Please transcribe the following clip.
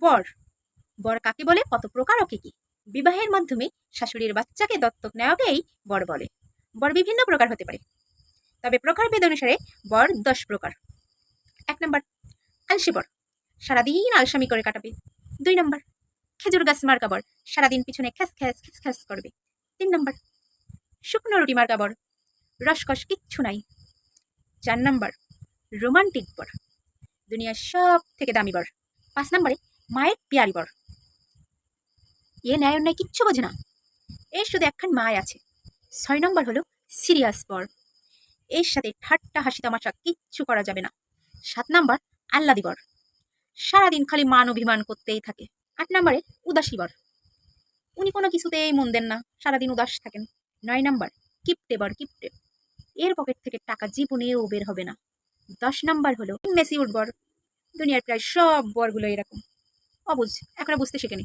বর। বর কাকে বলে? কত প্রকার ও কি কি? বিবাহের মাধ্যমে শাশুড়ির বাচ্চাকে দত্তক নেওয়াকেই বর বলে। বর বিভিন্ন প্রকার হতে পারে। তবে প্রকারভেদ অনুসারে বর দশ প্রকার। এক নম্বর, আলসি বর। সারাদিন আলসামি করে কাটাবে। দুই নম্বর, খেজুর গাছ মার্কা বর। সারাদিন পিছনে খ্যাস খ্যাস খ্যাস খ্যাস করবে। তিন নম্বর, শুকনো রুটি মার্কা বর। রসকস কিচ্ছু নাই। চার নম্বর, রোমান্টিক বর। দুনিয়ার সব থেকে দামি বর। পাঁচ নম্বরে মায়ের পিয়ারি বর। এ ন্যায় অন্যায় কিচ্ছু বোঝে না। এর শুধু একখান মায় আছে। ছয় নম্বর হলো সিরিয়াস বর। এর সাথে ঠাট্টা হাসি তামাশা কিচ্ছু করা যাবে না। সাত নম্বর আল্লাদি বর। সারাদিন খালি মান অভিমান করতেই থাকে। আট নম্বরে উদাসী বর। উনি কোনো কিছুতেই মন দেন না। সারাদিন উদাস থাকেন। নয় নম্বর কিপটে বর, কিপটে। এর পকেট থেকে টাকা জীবনেও বের হবে না। দশ নম্বর হলো মেসিউড বর। দুনিয়ার প্রায় সব বরগুলো এরকম। অবুঝ এখন বুঝতে শেখেনি।